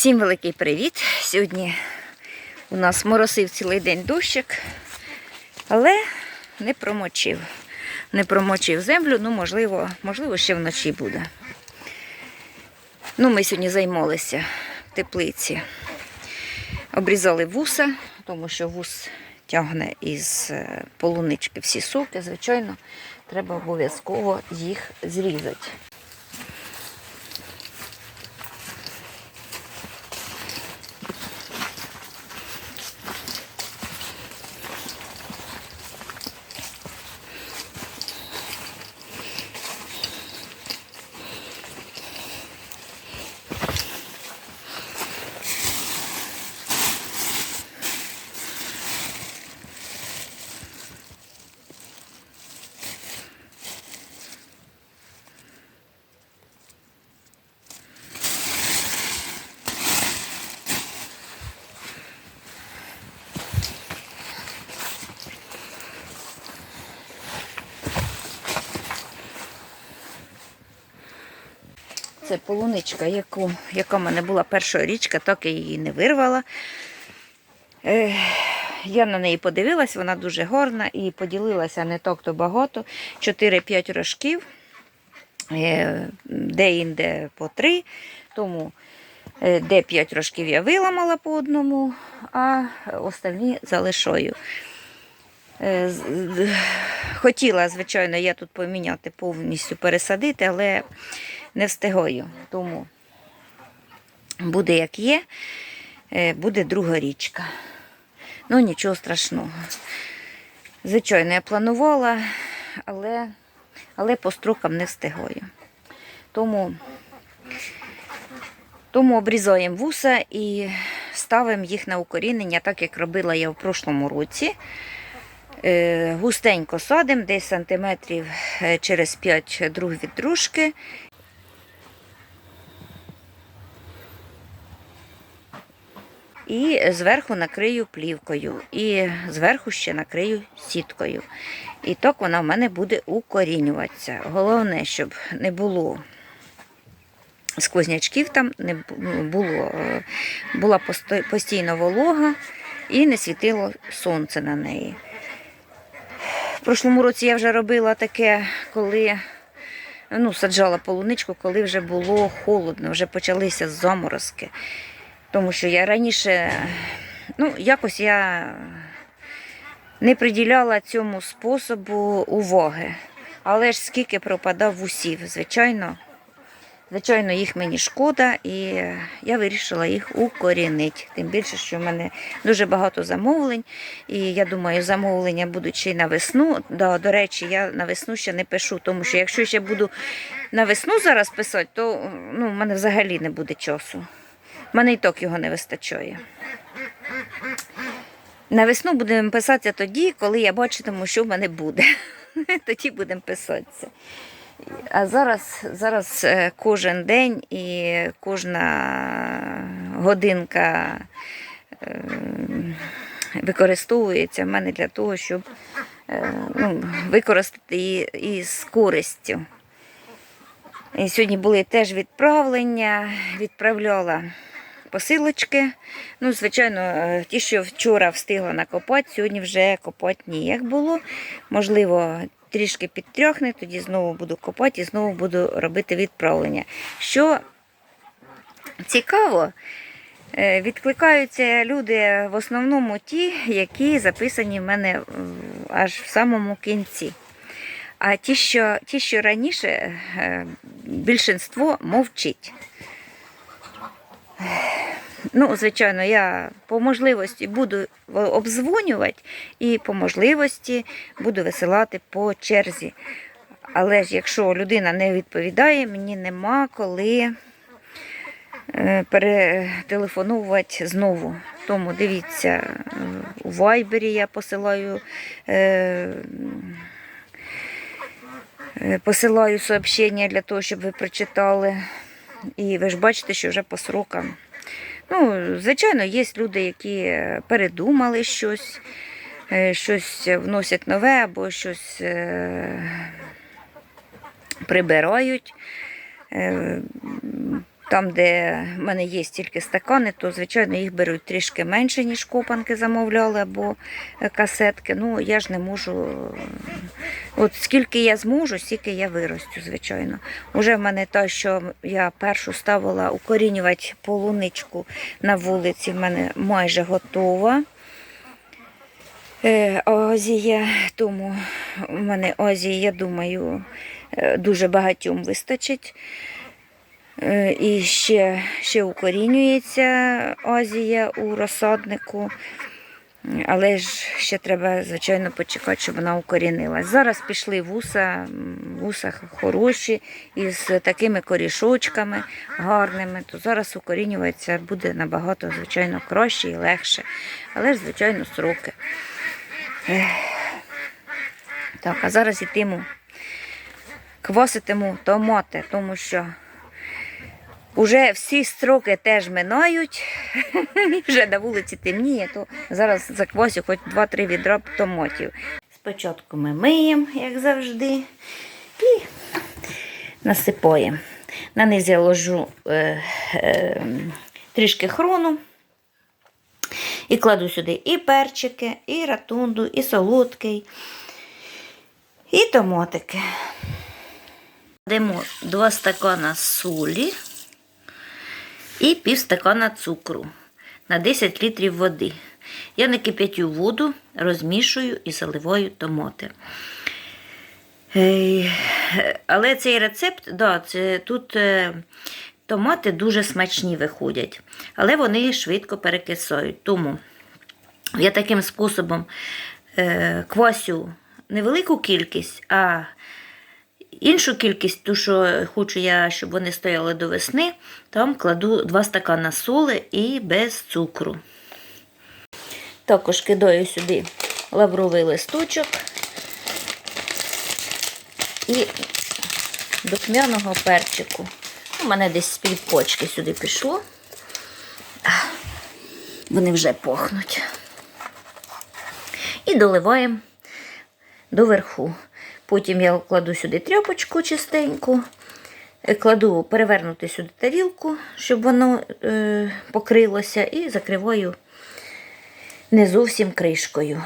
Всім великий привіт! Сьогодні у нас моросив цілий день дощик, але не промочив. Не промочив землю, ну, можливо, можливо, ще вночі буде. Ну, ми сьогодні займалися в теплиці. Обрізали вуса, тому що вус тягне із е, полунички всі соки. Звичайно, треба обов'язково їх зрізати. Це полуничка, яку, яка в мене була перша річка, так я її не вирвала. Е, я на неї подивилась, вона дуже гарна і поділилася не так то багато. 4-5 рожків, е, де-інде по 3. Тому е, де 5 рожків я виламала по одному, а остальні залишаю. Е, Хотіла, звичайно, я тут поміняти повністю пересадити, але не встигаю. Тому буде як є, е, буде друга річка. Ну, нічого страшного. Звичайно, я планувала, але, але по строкам не встигаю. Тому, тому обрізаємо вуса і ставимо їх на укорінення, так як робила я в прошлому році. Е, Густенько садимо, десь сантиметрів е, через 5 друг від дружки. І зверху накрию плівкою, і зверху ще накрию сіткою. І так вона в мене буде укорінюватися. Головне, щоб не було сквознячків там, не було, е, була постійно волога і не світило сонце на неї. В прошлому році я вже робила таке, коли ну, саджала полуничку, коли вже було холодно, вже почалися заморозки. Тому що я раніше, ну, якось я не приділяла цьому способу уваги. Але ж скільки пропадав усів, звичайно, звичайно, їх мені шкода, і я вирішила їх укорінити. Тим більше, що в мене дуже багато замовлень, і я думаю, замовлення будуть ще й на весну. Да, до речі, я на весну ще не пишу, тому що якщо ще буду на весну зараз писати, то ну, в мене взагалі не буде часу. У мене і так його не вистачає. На весну будемо писатися тоді, коли я бачитиму, що в мене буде. Тоді будемо писатися. А зараз, зараз е, кожен день і кожна годинка е, використовується в мене для того, щоб е, ну, використати її із користю. І сьогодні були теж відправлення, відправляла посилочки. Ну, звичайно, ті, що вчора встигла накопати, сьогодні вже копати ніяк було. Можливо, трішки підтряхне, тоді знову буду копати і знову буду робити відправлення. Що цікаво, е, відкликаються люди в основному ті, які записані в мене аж в самому кінці. А ті, що, ті, що раніше, е, більшинство мовчить. Ну, звичайно, я по можливості буду обдзвонювати і по можливості буду висилати по черзі. Але ж якщо людина не відповідає, мені нема коли е, перетелефонувати знову. Тому дивіться, е, у Вайбері я посилаю. е, Е, Посилаю сообщення для того, щоб ви прочитали. І ви ж бачите, що вже по срокам. Ну, звичайно, є люди, які е, передумали щось, е, щось вносять нове або щось е, прибирають. Е, Там, де в мене є тільки стакани, то звичайно їх беруть трішки менше, ніж копанки замовляли або е, касетки. Ну я ж не можу. е, От скільки я зможу, стільки я виростю, звичайно. Уже в мене те, що я першу ставила укорінювати полуничку на вулиці, в мене майже готова. Е, Озія, тому в мене озії, я думаю, е, дуже багатьом вистачить. Е, І ще, ще укорінюється озія у розсаднику. Але ж ще треба, звичайно, почекати, щоб вона укорінилась. Зараз пішли вуса, вуса хороші, із такими корішочками гарними, то зараз укорінюватися буде набагато, звичайно, краще і легше. Але ж, звичайно, сроки. Так, а зараз йтиму, кваситиму томати, тому що Уже всі строки теж минають, вже на вулиці темніє, то зараз заквасю хоч 2-3 відра томатів. Спочатку ми миємо, як завжди, і насипаємо. На низ я ложу е, е, трішки хрону. І кладу сюди і перчики, і ратунду, і солодкий, і томатики. Кладемо 2 стакана солі і пів стакана цукру на 10 літрів води. Я не кип'ятю воду, розмішую і заливаю томати. Але цей рецепт, да, це, тут е, томати дуже смачні виходять, але вони швидко перекисають. Тому я таким способом е, квасю невелику кількість, а Іншу кількість, ту, що хочу я, щоб вони стояли до весни, там кладу 2 стакана соли і без цукру. Також кидаю сюди лавровий листочок і духмяного перчику. У мене десь з півпочки сюди пішло. Вони вже пахнуть. І доливаємо доверху. Потім я кладу сюди тряпочку чистеньку, е, кладу перевернути сюди тарілку, щоб воно е, покрилося, і закриваю не зовсім кришкою.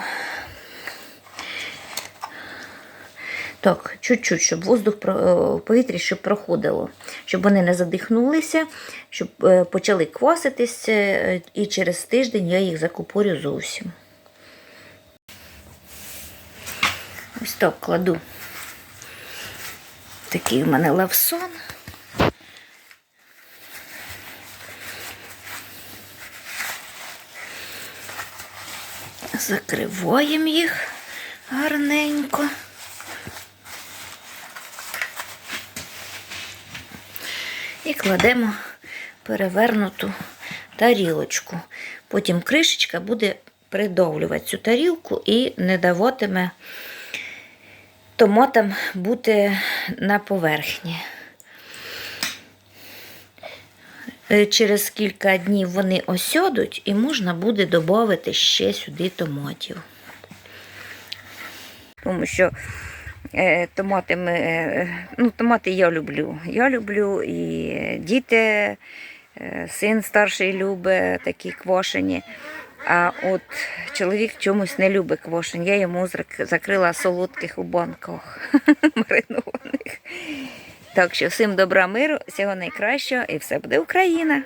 Так, чуть-чуть, щоб воздух е, в повітрі щоб проходило, щоб вони не задихнулися, щоб е, почали кваситися, е, і через тиждень я їх закупорю зовсім. Ось так кладу. Такий у мене лавсон. Закриваємо їх гарненько. І кладемо перевернуту тарілочку. Потім кришечка буде придовлювати цю тарілку і не даватиме томатам бути на поверхні. Е, Через кілька днів вони осядуть і можна буде додати ще сюди томатів. Тому що е, томати, ми, е, ну, томати я люблю. Я люблю і діти, син старший любить такі квашені. А от чоловік чомусь не любить квошень. Я йому зак- закрила солодких у банках маринованих. Так що всім добра миру, всього найкращого і все буде Україна!